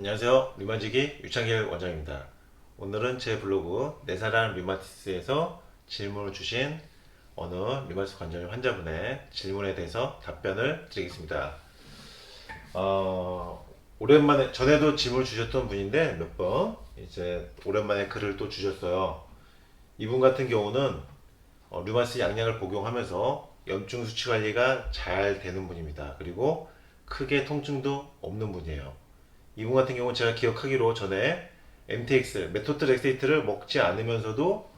안녕하세요. 류마지기 유창길 원장입니다. 오늘은 제 블로그 내사랑 류마티스에서 질문을 주신 어느 류마티스 관절 환자분의 질문에 대해서 답변을 드리겠습니다. 어, 오랜만에 전에도 질문을 주셨던 분인데 몇 번 이제 오랜만에 글을 또 주셨어요. 이분 같은 경우는 어, 류마스 양약을 복용하면서 염증 수치 관리가 잘 되는 분입니다. 그리고 크게 통증도 없는 분이에요. 이분 같은 경우는 제가 기억하기로 전에 MTX, 메토트 렉세이트를 먹지 않으면서도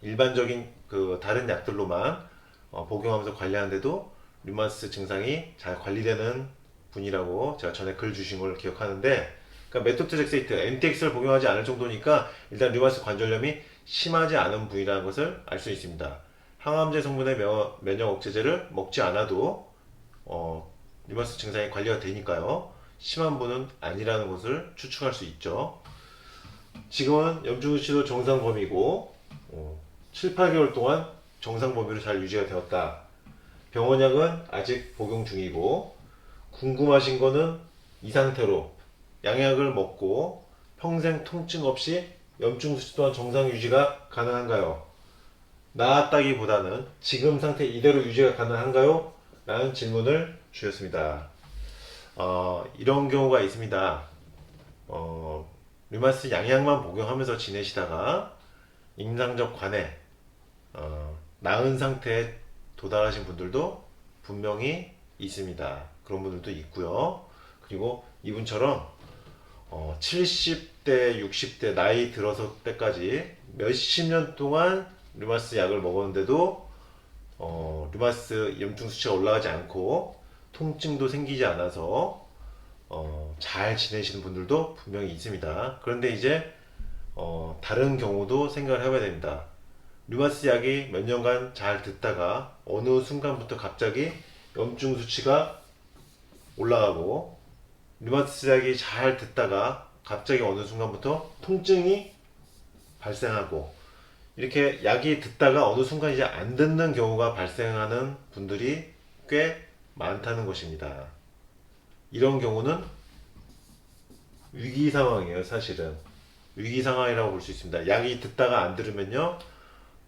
일반적인 그 다른 약들로만 어, 복용하면서 관리하는데도 류마스 증상이 잘 관리되는 분이라고 제가 전에 글 주신 걸 기억하는데 그러니까 메토트렉세이트, MTX를 복용하지 않을 정도니까 일단 류마스 관절염이 심하지 않은 분이라는 것을 알 수 있습니다. 항암제 성분의 면- 면역 억제제를 먹지 않아도 어, 류마스 증상이 관리가 되니까요. 심한 분은 아니라는 것을 추측할 수 있죠. 지금은 염증 수치도 정상 범위고 어, 7, 8개월 동안 정상 범위로 잘 유지가 되었다. 병원약은 아직 복용 중이고 궁금하신 거는 이 상태로 양약을 먹고 평생 통증 없이 염증 수치 또한 정상 유지가 가능한가요? 나았다기보다는 지금 상태 이대로 유지가 가능한가요? 라는 질문을 주셨습니다. 어, 이런 경우가 있습니다. 어, 류마스 양약만 복용하면서 지내시다가 임상적 관해 어, 나은 상태에 도달하신 분들도 분명히 있습니다. 그런 분들도 있고요. 그리고 이분처럼 어, 70대, 60대 나이 들어서 때까지 몇십 년 동안 류마스 약을 먹었는데도 어, 류마스 염증 수치가 올라가지 않고 통증도 생기지 않아서 어, 잘 지내시는 분들도 분명히 있습니다. 그런데 이제 어, 다른 경우도 생각을 해봐야 됩니다. 류마스 약이 몇 년간 잘 듣다가 어느 순간부터 갑자기 염증 수치가 올라가고 류마티스 약이 잘 듣다가 갑자기 어느 순간부터 통증이 발생하고 이렇게 약이 듣다가 어느 순간 이제 안 듣는 경우가 발생하는 분들이 꽤 많다는 것입니다. 이런 경우는 위기 상황이에요, 사실은. 위기 상황이라고 볼 수 있습니다. 약이 듣다가 안 들으면요,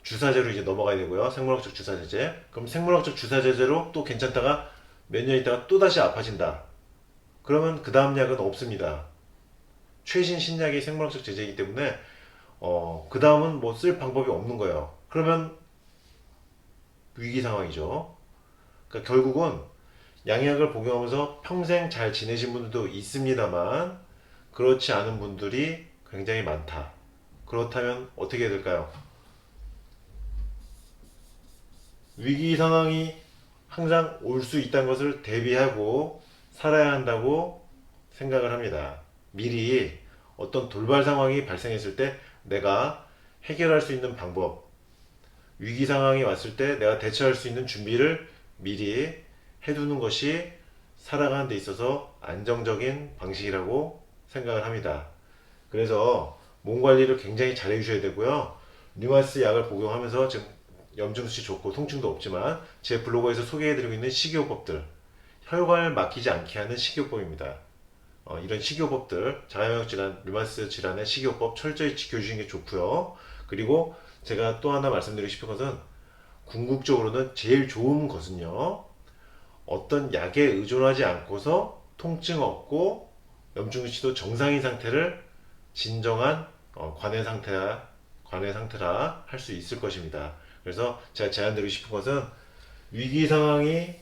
주사제로 이제 넘어가야 되고요. 생물학적 주사제제. 그럼 생물학적 주사제제로 또 괜찮다가 몇 년 있다가 또 다시 아파진다. 그러면 그 다음 약은 없습니다. 최신 신약이 생물학적 제제이기 때문에 어, 그 다음은 뭐 쓸 방법이 없는 거예요. 그러면 위기 상황이죠. 그러니까 결국은 양약을 복용하면서 평생 잘 지내신 분들도 있습니다만 그렇지 않은 분들이 굉장히 많다. 그렇다면 어떻게 해야 될까요? 위기 상황이 항상 올 수 있다는 것을 대비하고 살아야 한다고 생각을 합니다. 미리 어떤 돌발 상황이 발생했을 때 내가 해결할 수 있는 방법, 위기 상황이 왔을 때 내가 대처할 수 있는 준비를 미리 해두는 것이 살아가는 데 있어서 안정적인 방식이라고 생각을 합니다. 그래서 몸 관리를 굉장히 잘 해주셔야 되고요. 류마스 약을 복용하면서 지금 염증 수치 좋고 통증도 없지만 제 블로그에서 소개해드리고 있는 식이요법들 혈관을 막히지 않게 하는 식이요법입니다. 어, 이런 식이요법들 자가면역 질환, 류마스 질환의 식이요법 철저히 지켜주시는 게 좋고요. 그리고 제가 또 하나 말씀드리고 싶은 것은 궁극적으로는 제일 좋은 것은요. 어떤 약에 의존하지 않고서 통증 없고 염증 수치도 정상인 상태를 진정한 어, 관해 상태라 관해 상태라 할 수 있을 것입니다. 그래서 제가 제안드리고 싶은 것은 위기 상황이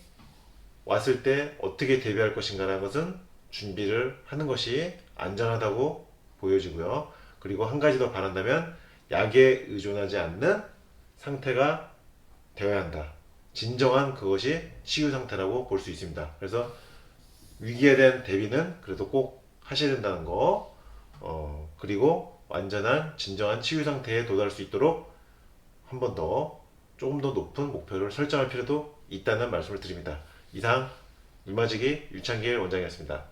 왔을 때 어떻게 대비할 것인가라는 것은 준비를 하는 것이 안전하다고 보여지고요. 그리고 한 가지 더 바란다면 약에 의존하지 않는 상태가 되어야 한다. 진정한 그것이 치유 상태라고 볼 수 있습니다. 그래서 위기에 대한 대비는 그래도 꼭 하셔야 된다는 거. 어, 그리고 완전한 진정한 치유 상태에 도달할 수 있도록 한 번 더 조금 더 높은 목표를 설정할 필요도 있다는 말씀을 드립니다. 이상 이마지기 유창길 원장이었습니다.